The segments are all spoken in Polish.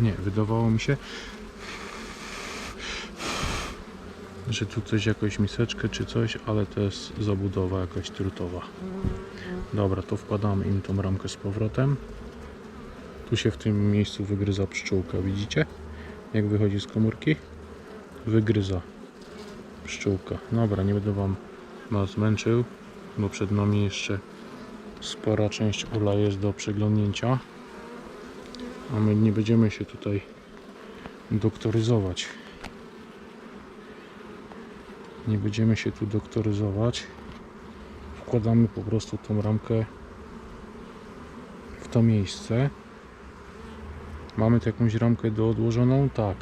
Nie, wydawało mi się, że tu coś, jakąś miseczkę czy coś, ale to jest zabudowa jakaś trutowa. Dobra, to wkładamy im tą ramkę z powrotem. Tu się w tym miejscu wygryza pszczółka, widzicie? Jak wychodzi z komórki? Wygryza pszczółka. Dobra, nie będę wam was męczył, bo przed nami jeszcze spora część ula jest do przeglądnięcia. A my nie będziemy się tutaj doktoryzować. Nie będziemy się tu doktoryzować. Wkładamy po prostu tą ramkę w to miejsce. Mamy tu jakąś ramkę do odłożoną? Tak.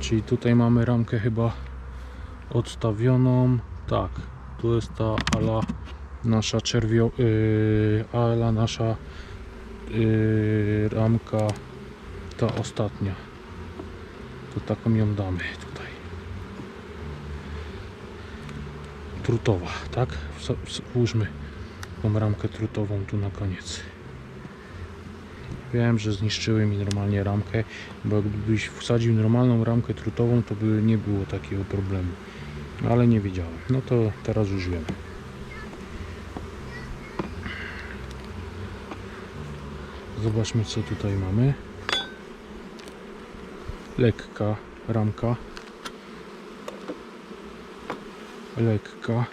Czyli tutaj mamy ramkę chyba odstawioną. Tak. Tu jest ta ala nasza czerwio... Yy, ala nasza yy, ramka ta ostatnia. To taką ją damy tutaj. Trutowa, tak? Włóżmy tą ramkę trutową tu na koniec. Wiem, że zniszczyły mi normalnie ramkę, bo gdybyś wsadził normalną ramkę trutową, to by nie było takiego problemu. Ale nie wiedziałem. No to teraz już Zobaczmy co tutaj mamy. Lekka ramka. Lekka.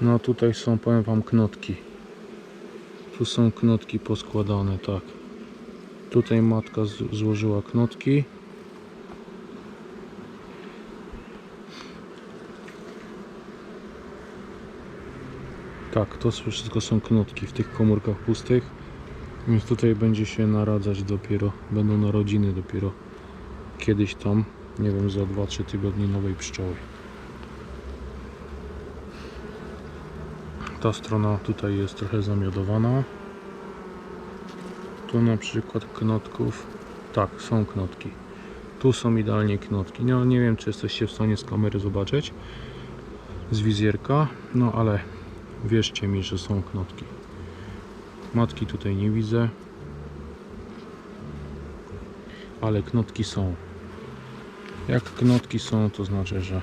No tutaj są, powiem wam, knotki. Tu są knotki poskładane, tak. Tutaj matka złożyła knotki. To wszystko są knotki w tych komórkach pustych. Więc tutaj będzie się naradzać dopiero, będą narodziny dopiero kiedyś tam, nie wiem, za 2-3 tygodnie nowej pszczoły. Ta strona tutaj jest trochę zamiodowana. Tu na przykład knotków, tak, są knotki. Tu są idealnie knotki. No nie wiem, czy jesteście w stanie z kamery zobaczyć, z wizjerka, no ale wierzcie mi, że są knotki. Matki tutaj nie widzę. Ale knotki są. Jak knotki są, to znaczy, że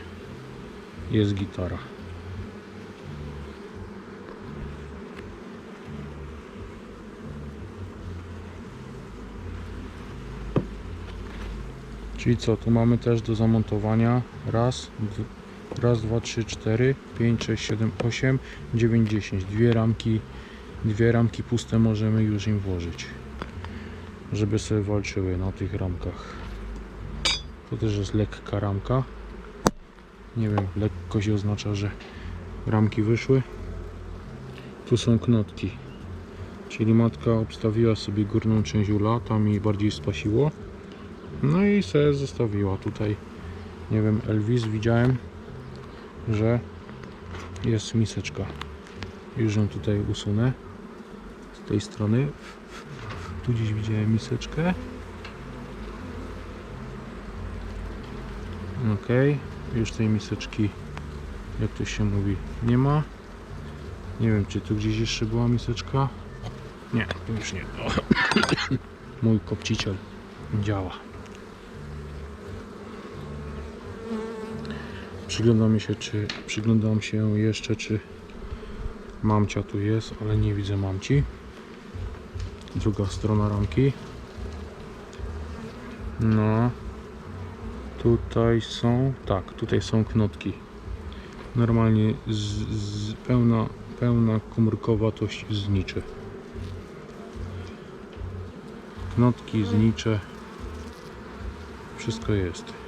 jest gitara. Czyli co, tu mamy też do zamontowania raz, d- raz, dwa, trzy, cztery, pięć, sześć, siedem, osiem, dziewięć, dziesięć. Dwie ramki dwie ramki puste możemy już im włożyć żeby sobie walczyły na tych ramkach. To też jest lekka ramka. Nie wiem, lekkość oznacza, że ramki wyszły. Tu są knotki. Czyli matka obstawiła sobie górną część ula tam jej bardziej spasiło. No i sobie zostawiła tutaj. Nie wiem, Elvis widziałem że jest miseczka już ją tutaj usunę z tej strony. Tu gdzieś widziałem miseczkę. Ok, już tej miseczki, jak to się mówi, nie ma. Nie wiem, czy tu gdzieś jeszcze była miseczka. Nie, już nie. Mój kopciciel działa. Przyglądam się, czy przyglądam się jeszcze, czy Mamcia tu jest, ale nie widzę mamci. Druga strona ramki. No. Tutaj są, tak, tutaj są knotki. Normalnie z, z pełna, pełna komórkowatość zniczy. Knotki, znicze. Wszystko jest.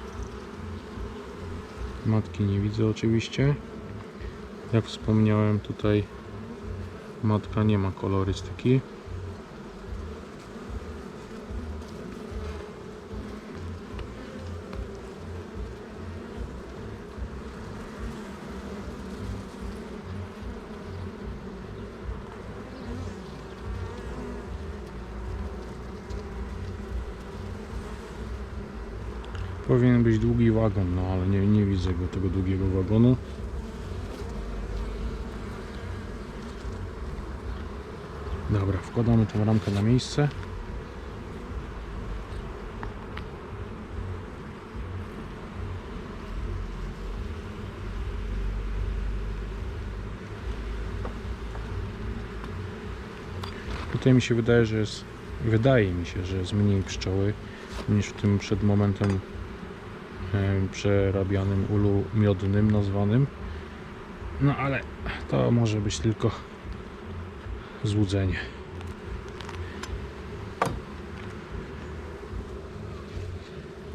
Matki nie widzę oczywiście. Jak wspomniałem tutaj Matka nie ma kolorystyki. powinien być długi wagon, no ale nie, nie widzę go tego długiego wagonu. Dobra, wkładamy tą ramkę na miejsce. Tutaj mi się wydaje, że jest, wydaje mi się, że jest mniej pszczoły niż w tym przed momentem przerabianym ulu miodnym nazwanym. No ale to może być tylko złudzenie.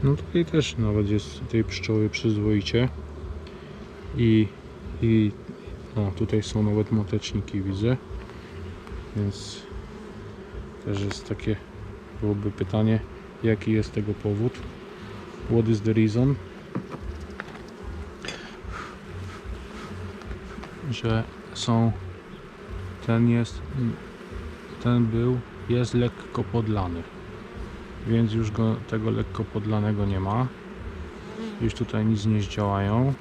No tutaj też nawet jest tej pszczoły przyzwoicie i, i o, tutaj są nawet mateczniki widzę więc też jest takie byłoby pytanie jaki jest tego powód what is the reason? Że są ten jest ten był jest lekko podlany. Więc już go tego lekko podlanego nie ma. Już tutaj nic nie zdziałają.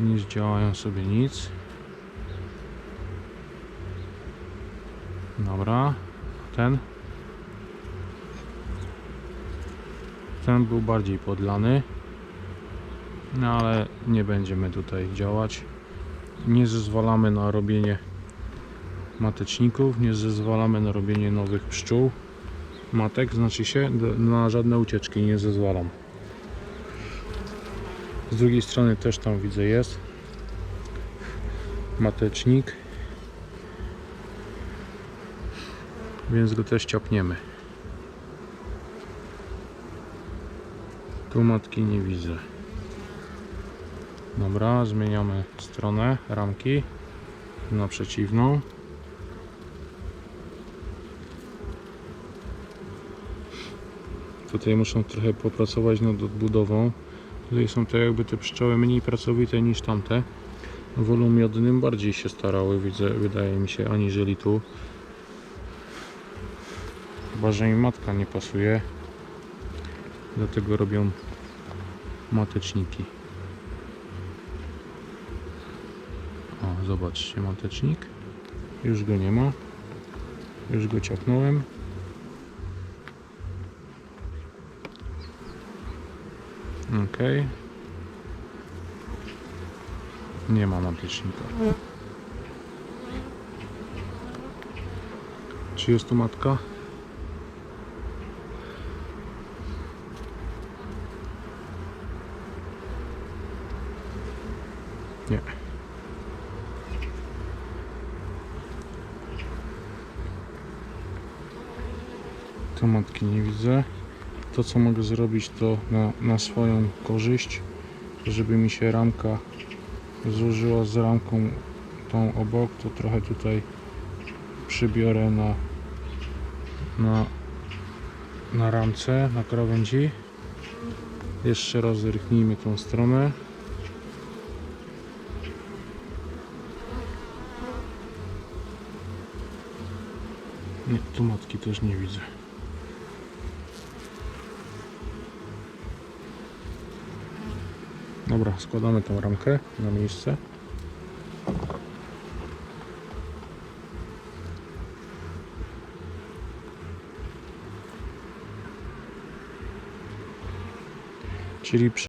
Nie zdziałają sobie nic. Dobra. Ten ten był bardziej podlany. No ale nie będziemy tutaj działać. Nie zezwalamy na robienie mateczników nie zezwalamy na robienie nowych pszczół. Matek znaczy się na żadne ucieczki nie zezwalam. Z drugiej strony też tam widzę jest matecznik. Więc go też ciapniemy tu matki nie widzę. Dobra zmieniamy stronę ramki na przeciwną. Tutaj muszą trochę popracować nad odbudową. Tutaj są to jakby te pszczoły mniej pracowite niż tamte. W ulu miodnym bardziej się starały widzę, wydaje mi się aniżeli tu. Chyba, że im matka nie pasuje. Dlatego robią mateczniki o zobaczcie matecznik już go nie ma. Już go ciapnąłem ok nie ma matecznika czy jest tu matka? Nie. Matki nie widzę. To co mogę zrobić to na, na swoją korzyść, żeby mi się ramka złożyła z ramką tą obok, to trochę tutaj przybiorę na, na, na ramce, na krawędzi. Jeszcze raz zerknijmy tą stronę. Nie, tu matki też nie widzę. Dobra, składamy tą ramkę na miejsce. Czyli przy